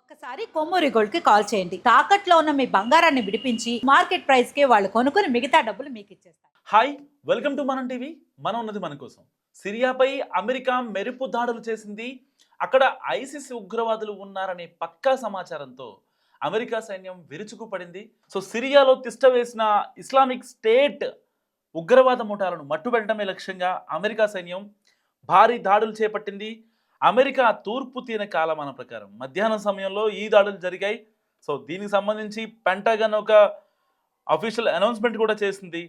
ఒక్కసారి కొమ్మూరి గోల్డ్కి కాల్ చేయండి. తాకట్లో ఉన్న మీ బంగారాన్ని విడిపించి మార్కెట్ ప్రైస్కి వాళ్ళు కొనుక్కుని మిగతా డబ్బులు మీకు ఇచ్చేస్తారు. హాయ్ వెల్కమ్ టు మనం టీవీ మనం ఉన్నది మన కోసం. సిరియాపై అమెరికా మెరుపు దాడులు చేసింది. అక్కడ ఐసిస్ ఉగ్రవాదులు ఉన్నారనే పక్కా సమాచారంతో అమెరికా సైన్యం విరుచుకుపడింది సో సిరియాలో తిష్ట వేసిన ఇస్లామిక్ స్టేట్ ఉగ్రవాద ముఠాలను మట్టుబెట్టడమే లక్ష్యంగా అమెరికా సైన్యం భారీ దాడులు చేపట్టింది. అమెరికా తూర్పు తీన కాలమాన ప్రకారం మధ్యాహ్నం సమయంలో ఈ దాడులు జరిగాయి. సో దీనికి సంబంధించి పెంటగన్ ఒక అఫీషియల్ అనౌన్స్మెంట్ కూడా చేసింది.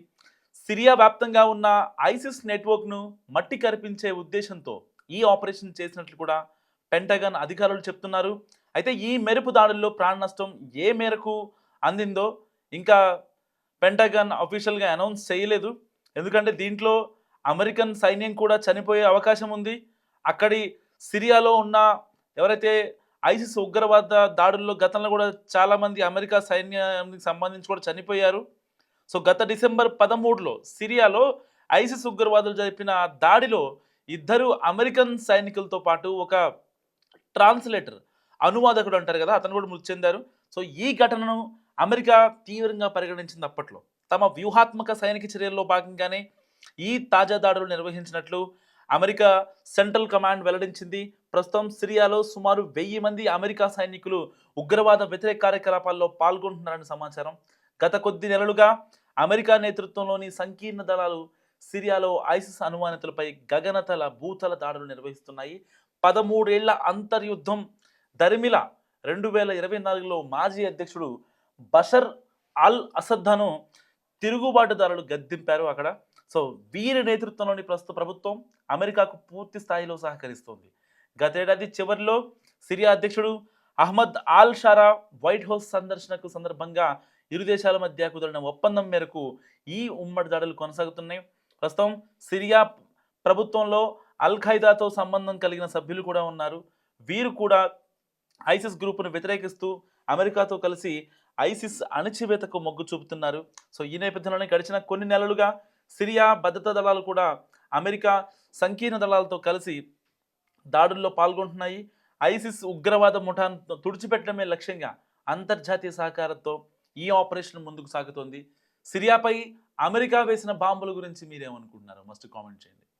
సిరియా వ్యాప్తంగా ఉన్న ఐసిస్ నెట్వర్క్ను మట్టి కరిపించే ఉద్దేశంతో ఈ ఆపరేషన్ చేసినట్లు కూడా పెంటగన్ అధికారులు చెప్తున్నారు. అయితే ఈ మెరుపు దాడుల్లో ప్రాణ నష్టం ఏ మేరకు అందిందో ఇంకా పెంటగన్ అఫీషియల్గా అనౌన్స్ చేయలేదు. ఎందుకంటే దీంట్లో అమెరికన్ సైన్యం కూడా చనిపోయే అవకాశం ఉంది. అక్కడి సిరియాలో ఉన్న ఎవరైతే ఐసిస్ ఉగ్రవాద దాడుల్లో గతంలో కూడా చాలామంది అమెరికా సైన్యానికి సంబంధించి కూడా చనిపోయారు. సో గత డిసెంబర్ పదమూడులో సిరియాలో ఐసిస్ ఉగ్రవాదులు జరిపిన దాడిలో ఇద్దరు అమెరికన్ సైనికులతో పాటు ఒక ట్రాన్స్లేటర్ అనువాదకుడు అంటారు కదా అతను కూడా మృతి చెందారు. సో ఈ ఘటనను అమెరికా తీవ్రంగా పరిగణించింది అప్పట్లో. తమ వ్యూహాత్మక సైనిక చర్యల్లో భాగంగానే ఈ తాజా దాడులు నిర్వహించినట్లు అమెరికా సెంట్రల్ కమాండ్ వెల్లడించింది. ప్రస్తుతం సిరియాలో సుమారు వెయ్యి మంది అమెరికా సైనికులు ఉగ్రవాద వ్యతిరేక కార్యకలాపాల్లో పాల్గొంటున్నారని సమాచారం. గత కొద్ది నెలలుగా అమెరికా నేతృత్వంలోని సంకీర్ణ దళాలు సిరియాలో ఐసిస్ అనుమానితులపై గగనతల భూతల దాడులు నిర్వహిస్తున్నాయి. పదమూడేళ్ళ అంతర్యుద్ధం దరిమిల రెండు వేల ఇరవై నాలుగులో మాజీ అధ్యక్షుడు బషర్ అల్ అసద్దను తిరుగుబాటుదారులు గద్దెంపారు అక్కడ. సో వీరి నేతృత్వంలోని ప్రస్తుత ప్రభుత్వం అమెరికాకు పూర్తి స్థాయిలో సహకరిస్తోంది. గతేడాది చివరిలో సిరియా అధ్యక్షుడు Ahmed al Sharaa White House సందర్శనకు సందర్భంగా ఇరు దేశాల మధ్య కుదిరిన ఒప్పందం మేరకు ఈ ఉమ్మడి దాడులు కొనసాగుతున్నాయి. ప్రస్తుతం సిరియా ప్రభుత్వంలో అల్ ఖైదాతో సంబంధం కలిగిన సభ్యులు కూడా ఉన్నారు. వీరు కూడా ఐసిస్ గ్రూపును వ్యతిరేకిస్తూ అమెరికాతో కలిసి ఐసిస్ అణచివేతకు మొగ్గు చూపుతున్నారు. సో ఈ నేపథ్యంలోనే గడిచిన కొన్ని నెలలుగా సిరియా భద్రతా దళాలు కూడా అమెరికా సంకీర్ణ దళాలతో కలిసి దాడుల్లో పాల్గొంటున్నాయి. ఐసిస్ ఉగ్రవాద ముఠాను తుడిచిపెట్టడమే లక్ష్యంగా అంతర్జాతీయ సహకారంతో ఈ ఆపరేషన్ ముందుకు సాగుతోంది. సిరియాపై అమెరికా వేసిన బాంబుల గురించి మీరేమనుకుంటున్నారు? మస్ట్ కామెంట్ చేయండి.